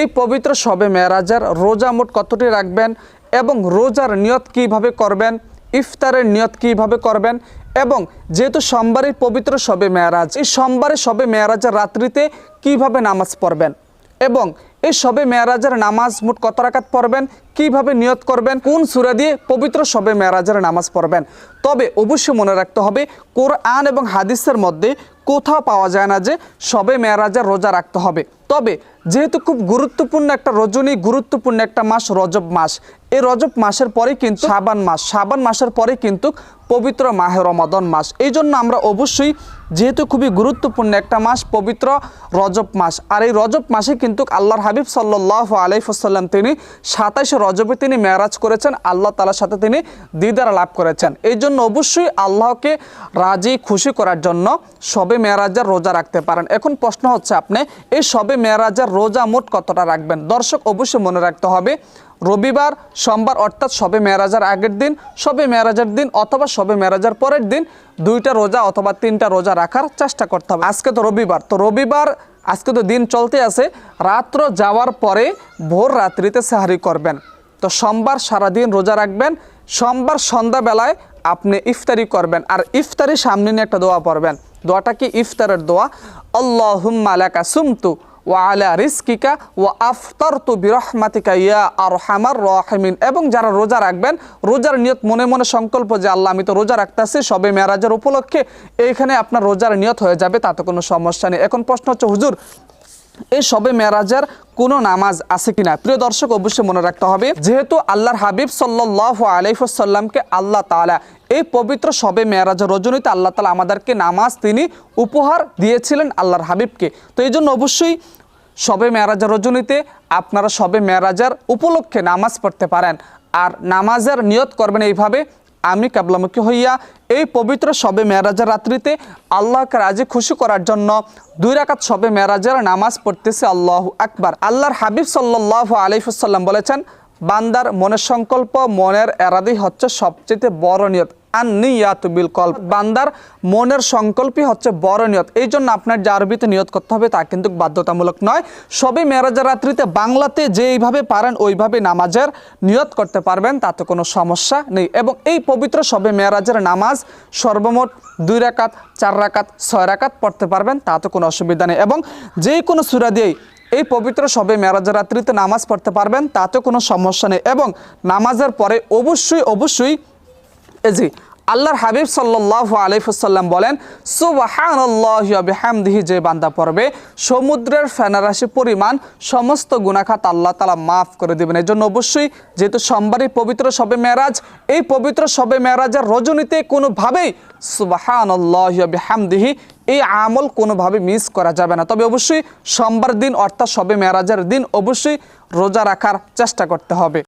এই পবিত্র শবে মেরাজের রোজা মোট কতটি রাখবেন এবং রোজার নিয়ত কীভাবে করবেন, ইফতারের নিয়ত কীভাবে করবেন এবং যেহেতু সোমবারের পবিত্র শবে মেয়ারাজ এই সোমবারে শবে মেয়ারাজের রাত্রিতে কীভাবে নামাজ পড়বেন এবং এই শবে মেয়ারাজের নামাজ মোট কত রাকাত পড়বেন, কীভাবে নিয়ত করবেন, কোন সুরা দিয়ে পবিত্র শবে মেয়ারাজের নামাজ পড়বেন, তবে অবশ্যই মনে রাখতে হবে কোরআন এবং হাদিসের মধ্যে কোথাও পাওয়া যায় না যে শবে মেয়ারাজের রোজা রাখতে হবে। তবে যেহেতু খুব গুরুত্বপূর্ণ একটা রজনী গুরুত্বপূর্ণ একটা মাস রজব মাস। এই রজব মাসের পরে কিন্তু সাবান মাস সাবান মাসের পরে কিন্তু পবিত্র মাহে রমাদন মাস। এই জন্য আমরা অবশ্যই, যেহেতু খুবই গুরুত্বপূর্ণ একটা মাস, পবিত্র রজব মাস। আর এই রজব মাসে কিন্তু আল্লাহর হাবিব সাল্লাহ আলাইফুসাল্লাম তিনি সাতাইশে রজবে তিনি মেয়ারাজ করেছেন, আল্লাহ তালার সাথে তিনি দিদার লাভ করেছেন। এই জন্য অবশ্যই আল্লাহকে রাজি, খুশি করার জন্য সবে মেয়ারাজার রোজা রাখতে পারেন। এখন প্রশ্ন হচ্ছে আপনি, এই সবে মেয়ারাজার রোজা মোট কতটা রাখবেন? দর্শক, অবশ্যই মনে রাখতে হবে রবিবার, সোমবার অর্থাৎ সবে মেয়ারাজার আগের দিন, সবে মেয়ারাজার দিন অথবা সবে মেয়ারাজার পরের দিন দুইটা রোজা অথবা তিনটা রোজা রাখার চেষ্টা করতে হবে। আজকে তো রবিবার তো রবিবার আজকে তো দিন চলতে আছে, রাত্র যাওয়ার পরে ভোর রাত্রিতে সাহারি করবেন। তো সোমবার সারাদিন রোজা রাখবেন, সোমবার সন্ধ্যাবেলায় আপনি ইফতারি করবেন। আর ইফতারি সামনে নিয়ে একটা দোয়া পড়বেন। দোয়াটা কি? ইফতারের দোয়া। আল্লাহুম্মা লাকা সুমতু ওয়া আলা রিস্কিকা ওয়া আফতারতু বিরহমাতিকা ইয়া আরহামার রহমিন। এবং যারা রোজা রাখবেন, রোজার নিয়ত মনে মনে সংকল্প যে, আল্লাহ, আমি তো রোজা রাখতেছি, সবে মেয়ারাজের উপলক্ষে এইখানে আপনার রোজার নিয়ত হয়ে যাবে, তাতে কোনো সমস্যা নেই। এখন প্রশ্ন হচ্ছে, হুজুর এই সবে মেরাজের কোনো নামাজ আছে কিনা? প্রিয় দর্শক, অবশ্যই মনে রাখতে হবে, যেহেতু আল্লাহর হাবিব সাল্লাহ আলাইসাল্লামকে আল্লাহ তাআলা, এই পবিত্র সবে মেয়ারাজের রজনীতে আল্লাহ তালা আমাদেরকে নামাজ তিনি উপহার দিয়েছিলেন আল্লাহর হাবিবকে। তো এই জন্য অবশ্যই সবে মেয়ারাজার রজনীতে আপনারা সবে মেয়ারাজার উপলক্ষে নামাজ পড়তে পারেন। আর নামাজের নিয়ত করবেন এইভাবে, আমি কাবলামুখী হইয়া এই পবিত্র সবে মেয়ারাজের রাত্রিতে আল্লাহকে রাজি খুশি করার জন্য দুই রাকাত সবে মেয়ারাজের নামাজ পড়তেছে আল্লাহ আকবার। আল্লাহর হাবিব সাল্লাহ আলিফুসাল্লাম বলেছেন, বান্দার মনের সংকল্প, মনের এরাদি হচ্ছে সবচেয়ে বড় নিয়ত। বিল কল বান্দার মনের সংকল্পই হচ্ছে বড় নিয়ত। এই জন্য আপনার যে আরবিতে নিয়ত করতে হবে তা কিন্তু বাধ্যতামূলক নয়। সবে মেরাজের রাত্রিতে বাংলাতে যেইভাবে পারেন ওইভাবে নামাজের নিয়ত করতে পারবেন, তাতে কোনো সমস্যা নেই। এবং এই পবিত্র সবে মেরাজের নামাজ সর্বমোট দুই রাকাত, চার রাকাত, ছয় রাকাত পড়তে পারবেন, তাতে কোনো অসুবিধা নেই। এবং যে কোনো সুরা দিয়েই এই পবিত্র সবে মেরাজের রাত্রিতে নামাজ পড়তে পারবেন তাতে কোনো সমস্যা নেই। এবং নামাজের পরে অবশ্যই অবশ্যই জি, আল্লাহর হাবিব সাল্লাহ আলিফুসাল্লাম বলেন সুবাহানল্লাহামদিহি যে বান্দা পড়বে, সমুদ্রের ফেনারাশি পরিমাণ সমস্ত গুণাখাত আল্লাহ তালা মাফ করে দেবেন। এই জন্য অবশ্যই যেহেতু সোমবারই পবিত্র সবে মেরাজ এই পবিত্র সবে মেরাজের রজনীতে কোনোভাবেই সুবাহানল্লাহামদিহি এই আমল কোনোভাবে মিস করা যাবে না। তবে অবশ্যই সোমবার দিন অর্থাৎ সবে মেরাজের দিন অবশ্যই রোজা রাখার চেষ্টা করতে হবে।